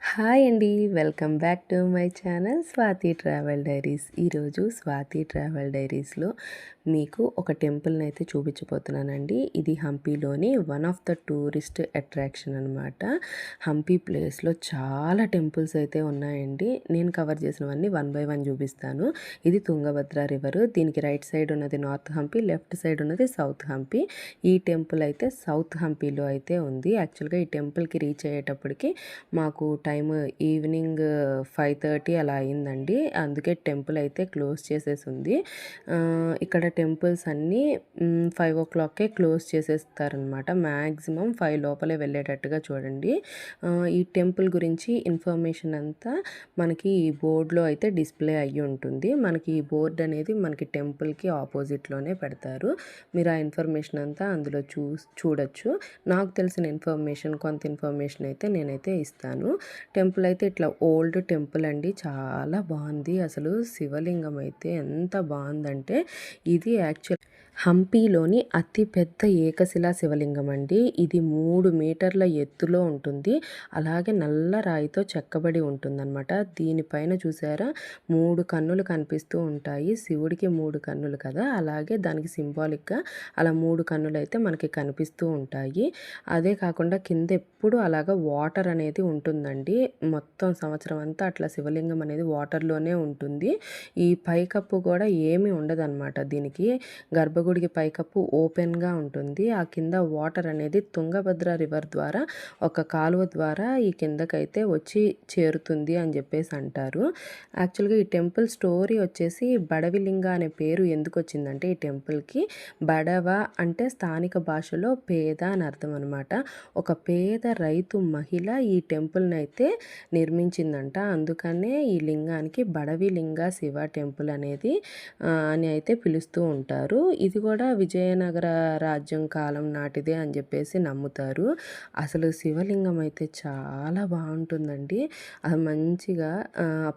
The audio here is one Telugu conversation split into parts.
హాయ్ అండి. Welcome back to my channel Swathi travel diaries. ఈరోజు స్వాతి ట్రావెల్ డైరీస్లో మీకు ఒక టెంపుల్ని అయితే చూపించబోతున్నానండి. ఇది హంపీలోని one of the tourist attraction అనమాట హంపీ ప్లేస్లో చాలా టెంపుల్స్ అయితే ఉన్నాయండి. నేను కవర్ చేసినవన్నీ వన్ బై వన్ చూపిస్తాను. ఇది తుంగభద్ర రివర్. దీనికి రైట్ సైడ్ ఉన్నది నార్త్ హంపీ లెఫ్ట్ సైడ్ ఉన్నది సౌత్ హంపీ. ఈ టెంపుల్ అయితే సౌత్ హంపీలో అయితే ఉంది. యాక్చువల్గా ఈ టెంపుల్కి రీచ్ అయ్యేటప్పటికి మాకు టైం ఈవినింగ్ ఫైవ్ థర్టీ అలా అయిందండి. అందుకే టెంపుల్ అయితే క్లోజ్ చేసేసి ఉంది. ఇక్కడ టెంపుల్స్ అన్నీ ఫైవ్ ఓ క్లాక్కే క్లోజ్ చేసేస్తారనమాట మ్యాక్సిమం ఫైవ్ లోపలే వెళ్ళేటట్టుగా చూడండి. ఈ టెంపుల్ గురించి ఇన్ఫర్మేషన్ అంతా మనకి ఈ బోర్డులో అయితే డిస్ప్లే అయ్యి ఉంటుంది. మనకి ఈ బోర్డు అనేది మనకి టెంపుల్కి ఆపోజిట్లోనే పెడతారు. మీరు ఆ ఇన్ఫర్మేషన్ అంతా అందులో చూ చూడొచ్చు. నాకు తెలిసిన ఇన్ఫర్మేషన్ కొంత ఇన్ఫర్మేషన్ అయితే నేనైతే ఇస్తాను. టెంపుల్ అయితే ఇట్లా ఓల్డ్ టెంపుల్ అండి. చాలా బాగుంది. అసలు శివలింగం అయితే ఎంత బాగుందంటే ఇది యాక్చువల్ హంపీలోని అతిపెద్ద ఏకశిలా శివలింగం అండి. ఇది మూడు మీటర్ల ఎత్తులో ఉంటుంది. అలాగే నల్ల రాయితో చెక్కబడి ఉంటుందన్నమాట. దీనిపైన చూసారా? మూడు కన్నులు కనిపిస్తూ ఉంటాయి. శివుడికి మూడు కన్నులు కదా? అలాగే దానికి సింబాలిక్గా అలా మూడు కన్నులు అయితే మనకి కనిపిస్తూ ఉంటాయి. అదే కాకుండా కింద ఎప్పుడు అలాగా వాటర్ అనేది ఉంటుందండి. మొత్తం సంవత్సరం అంతా అట్లా శివలింగం అనేది వాటర్లోనే ఉంటుంది. ఈ పైకప్పు కూడా ఏమీ ఉండదన్నమాట దీనికి. గర్భ గర్భగుడికి పైకప్పు ఓపెన్గా ఉంటుంది. ఆ కింద వాటర్ అనేది తుంగభద్ర రివర్ ద్వారా ఒక కాలువ ద్వారా ఈ కిందకైతే వచ్చి చేరుతుంది అని చెప్పేసి అంటారు. యాక్చువల్గా ఈ టెంపుల్ స్టోరీ వచ్చేసి బడవిలింగ అనే పేరు ఎందుకు వచ్చిందంటే ఈ టెంపుల్కి బడవ అంటే స్థానిక భాషలో పేద అని అర్థం అనమాట ఒక పేద రైతు మహిళ ఈ టెంపుల్ని అయితే నిర్మించిందంట. అందుకనే ఈ లింగానికి బడవిలింగ శివ టెంపుల్ అనేది అని అయితే పిలుస్తూ ఉంటారు. ఇది ఇది కూడా విజయనగర రాజ్యం కాలం నాటిదే అని చెప్పేసి నమ్ముతారు. అసలు శివలింగం అయితే చాలా బాగుంటుందండి. అది మంచిగా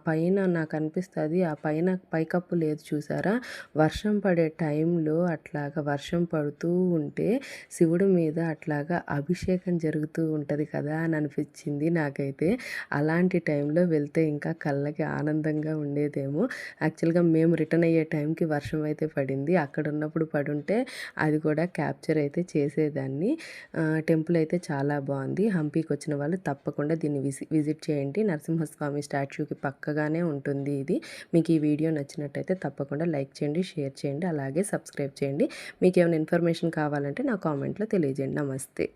పైన నాకు అనిపిస్తుంది ఆ పైన పైకప్పు లేదు చూసారా? వర్షం పడే టైంలో అట్లాగా వర్షం పడుతూ ఉంటే శివుడి మీద అట్లాగా అభిషేకం జరుగుతూ ఉంటుంది కదా అని అనిపించింది నాకైతే. అలాంటి టైంలో వెళ్తే ఇంకా కళ్ళకి ఆనందంగా ఉండేదేమో. యాక్చువల్గా మేము రిటర్న్ అయ్యే టైంకి వర్షం అయితే పడింది. అక్కడ ఉన్నప్పుడు పడుంటే అది కూడా క్యాప్చర్ అయితే చేసేదాన్ని. టెంపుల్ అయితే చాలా బాగుంది. హంపీకి వచ్చిన వాళ్ళు తప్పకుండా దీన్ని విజిట్ చేయండి. నరసింహస్వామి స్టాచ్యూకి పక్కగానే ఉంటుంది ఇది. మీకు ఈ వీడియో నచ్చినట్టయితే తప్పకుండా లైక్ చేయండి షేర్ చేయండి అలాగే సబ్స్క్రైబ్ చేయండి. మీకు ఏమైనా ఇన్ఫర్మేషన్ కావాలంటే నా కామెంట్లో తెలియజేయండి. నమస్తే.